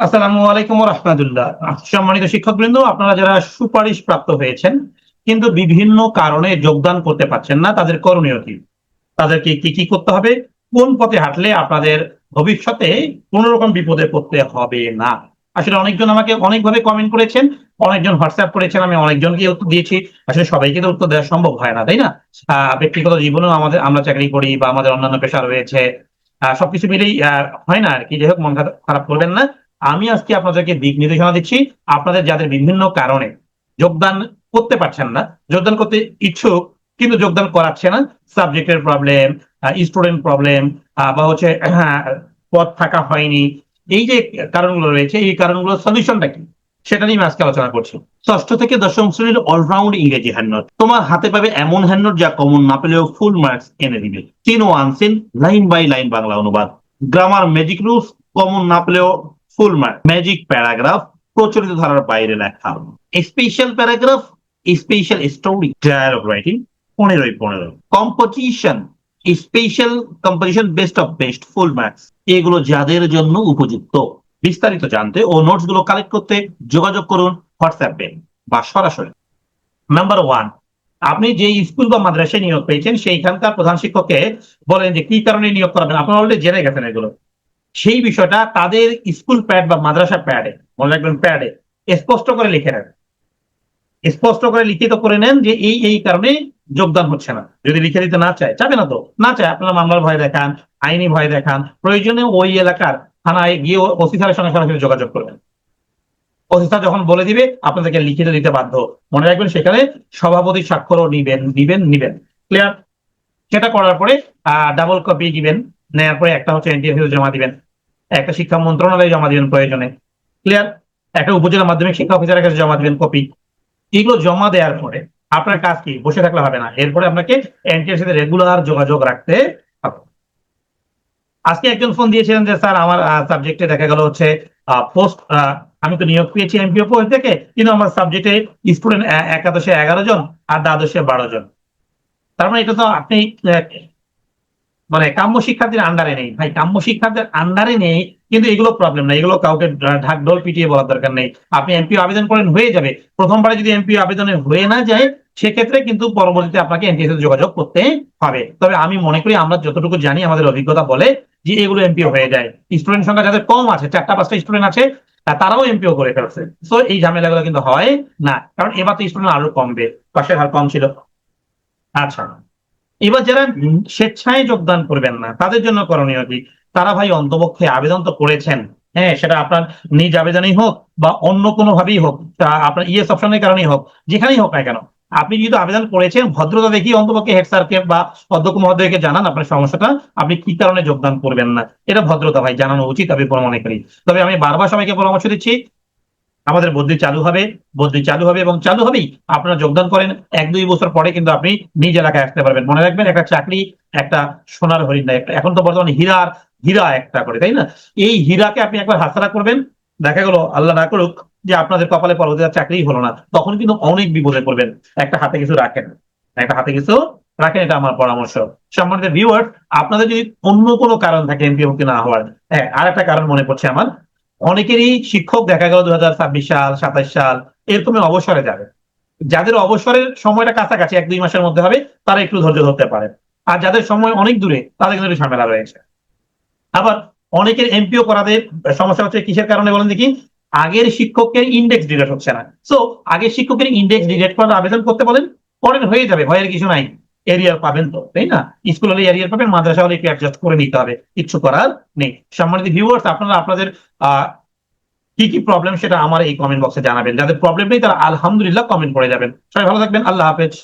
আসসালামু আলাইকুম রহমতুল্লাহ সম্মানিত শিক্ষক শিক্ষকবৃন্দ, আপনারা যারা সুপারিশ প্রাপ্ত হয়েছেন, কিন্তু বিভিন্ন কারণে যোগদান করতে পারছেন না, তাদের করণীয় কি? তাদেরকে কি কি করতে হবে? কোন পথে হাঁটলে আপনাদের ভবিষ্যতে কোন রকম বিপদে পড়তে হবে না? আসলে অনেকজন আমাকে অনেকভাবে কমেন্ট করেছেন, অনেকজন হোয়াটসঅ্যাপ করেছেন, আমি অনেকজনকে উত্তর দিয়েছি। আসলে সবাইকে তো উত্তর দেওয়া সম্ভব হয় না, তাই না? ব্যক্তিগত জীবনেও আমাদের, আমরা চাকরি করি বা আমাদের অন্যান্য পেশা রয়েছে। সবকিছু মিলেই হয় না আর কি। যাই হোক, মন খারাপ করবেন না। আমি আজকে আপনাদেরকে দিক নির্দেশনা দিচ্ছি আপনাদের যাদের বিভিন্ন কারণে যোগদান করতে পারছেন না যোগদান করতে ইচ্ছুক কিন্তু যোগদান করাচ্ছে না সাবজেক্টের প্রবলেম স্টুডেন্ট প্রবলেম বা হচ্ছে আহ, পদ থাকা হয়নি এই যে কারণগুলো রয়েছে এই কারণগুলোর সলিউশনটা কি? সেটা নিয়ে আজকে আলোচনা করছি। ষষ্ঠ থেকে দশম শ্রেণির অলরাউন্ড ইংরেজি হ্যান্ডনোট তোমার হাতে পাবে এমন হ্যান্ডনোট যা কমন না পেলেও ফুল মার্কস এনে দিবে। তিন ও unseen line by line Bangla অনুবাদ। গ্রামার ম্যাজিক রুলস কমন না পেলেও ফুল মার্ক ম্যাজিক প্যারাগ্রাফ প্রচলিত ধারার বাইরে লেখা। Special paragraph special story dialogue writing পনেরোই পনেরো। Composition special composition best of best full marks এগুলো যাদের জন্য উপযুক্ত। বিস্তারিত জানতে ও নোটসগুলো কালেক্ট করতে যোগাযোগ করুন হোয়াটসঅ্যাপে বা সরাসরি। নাম্বার ওয়ান আপনি যে স্কুল বা মাদ্রাসায় নিয়োগ পেয়েছেন, সেইখানকার প্রধান শিক্ষককে বলেন যে কি কারণে নিয়োগ করাবেন। আপনারা অলরেডি জেনে গেছেন এগুলো। সেই বিষয়টা তাদের স্কুল প্যাড বা মাদ্রাসা প্যাডে, মনে রাখবেন প্যাডে, স্পষ্ট করে লিখে নেন। স্পষ্ট করে লিখিত করে নেন যে এই এই কারণে যোগদান হচ্ছে না। যদি লিখে দিতে না চায়, চাবে না তো? না চায়, আপনারা মামলার ভয় দেখান, আইনি ভয় দেখান, প্রয়োজনে ওই এলাকার থানায় গিয়ে ওসি স্যারের সঙ্গে সরাসরি যোগাযোগ করবেন। ওসি স্যার যখন বলে দিবে, আপনাদেরকে লিখিত দিতে বাধ্য। মনে রাখবেন সেখানে সভাপতি স্বাক্ষরও নিবেন নিবেন নিবেন। ক্লিয়ার সেটা করার পরে ডাবল কপি দিবেন নেওয়ার পরে একটা হচ্ছে এনটিএফ জমা দিবেন। একটা শিক্ষা মন্ত্রণালয়ে জমা দিবেন প্রয়োজনে। ক্লিয়ার একটা উপজেলা মাধ্যমিক শিক্ষা অফিসারের কাছে জমা দিবেন কপি এগুলো জমা দেওয়ার পরে আপনার কাজ কি? বসে থাকলে হবে না। এরপরে আপনাকে এনটিএর সাথে রেগুলার যোগাযোগ রাখতে হবে। আজকে একজন ফোন দিয়েছিলেন যে, স্যার, আমার সাবজেক্টে দেখা গেল হচ্ছে পোস্ট আমি তো নিয়োগ পেয়েছি এমপিও পোস্ট থেকে, কিন্তু আমার সাবজেক্টে স্টুডেন্ট একাদশে এগারো জন আর দ্বাদশে বারো জন। তার মানে এটা তো আপনি মানে কাম্য শিক্ষার্থীর আন্ডারে নেই। ভাই, কাম্য শিক্ষার্থীর আন্ডারে নেই, কিন্তু এগুলো প্রবলেম না এগুলো কাউকে ঢাক, ঢোল পিটিয়ে বলার দরকার নেই। আপনি এমপিও আবেদন করেন, হয়ে যাবে। প্রথমবারে যদি এমপিও আবেদনে হয়ে না যায়, সেক্ষেত্রে কিন্তু পরবর্তীতে আপনাকে এনটিএস সাথে যোগাযোগ করতে হবে। তবে আমি মনে করি আমরা যতটুকু জানি, আমাদের অভিজ্ঞতা বলে যে এগুলো এমপিও হয়ে যায়। স্টুডেন্ট সংখ্যা যাদের কম আছে, চারটা, পাঁচটা স্টুডেন্ট আছে তারাও এমপিও করে ফেলছে। তো এই ঝামেলাগুলো কিন্তু হয় না। কারণ এবার তো স্টুডেন্ট আরও কমবে। পাশের হার কম ছিল। আচ্ছা। এবার যারা স্বেচ্ছায় যোগদান করবেন না তাদের জন্য করণীয় কি? তারা ভাই অন্তপক্ষে আবেদন তো করেছেন। হ্যাঁ সেটা আপনার নিজ আবেদনেই হোক বা অন্য কোনো ভাবেই হোক আপনার ইএস অপশনের কারণেই হোক যেখানেই হোক না কেন। আপনি যেহেতু আবেদন করেছেন ভদ্রতা দেখি অন্তপক্ষে হেড স্যারকে বা অধ্যক্ষ মহোদয়কে জানান আপনার সমস্যাটা আপনি কি কারণে যোগদান করবেন না? এটা ভদ্রতা ভাই জানানো উচিত আমি মনে করি। তবে আমি বারবার সবাইকে পরামর্শ দিচ্ছি আমাদের বদলি চালু হবে, বদলি চালু হবে এবং চালু হবেই। আপনারা যোগদান করেন, এক দুই বছর পরে কিন্তু আপনি নিজ এলাকায় আসতে পারবেন। মনে রাখবেন, একটা চাকরি, একটা সোনার হরিণ না এখন তো বর্তমানে হীরার হীরা একটা করে, তাই না? এই হীরাকে আপনি একবার হাতছাড়া করবেন। দেখা গেল, আল্লাহ না করুক যে আপনাদের কপালে পরবর্তীতে চাকরি হলো না। তখন কিন্তু অনেক বিপদে পড়বেন। একটা হাতে কিছু রাখেন। একটা হাতে কিছু রাখেন, এটা আমার পরামর্শ। সম্মানিত ভিউয়ার আপনাদের যদি অন্য কোনো কারণ থাকে এমপি না হওয়ার হ্যাঁ আর একটা কারণ মনে পড়ছে আমার। অনেকেরই শিক্ষক দেখা গেল দু হাজার ছাব্বিশ সাল সাতাশ সাল, এরকমই অবসরে যাবে। যাদের অবসরের সময়টা কাছাকাছি, এক দুই মাসের মধ্যে হবে, তারা একটু ধৈর্য ধরতে পারে। আর যাদের সময় অনেক দূরে, তাদের কিন্তু একটু ঝামেলা রয়েছে। আবার অনেকের এমপিও করাতে সমস্যা হচ্ছে, কিসের কারণে বলেন দেখি? আগের শিক্ষকের ইন্ডেক্স ডিলেট হচ্ছে না। সো আগের শিক্ষকের ইন্ডেক্স ডিলেট করার আবেদন করতে বলেন করেন হয়ে যাবে, ভয়ের কিছু নাই। এরিয়ার পাবেন তো, তাই না? স্কুল হলে এরিয়ার পাবেন, মাদ্রাসা হলে একটু অ্যাডজাস্ট করে নিতে হবে, কিচ্ছু করার নেই। সম্মানিত ভিউয়ার্স আপনারা, আপনাদের কি কি প্রবলেম সেটা আমার এই কমেন্ট বক্সে জানাবেন। যাদের প্রবলেম নেই, তারা আলহামদুলিল্লাহ কমেন্ট করে যাবেন। সবাই ভালো থাকবেন, আল্লাহ হাফেজ।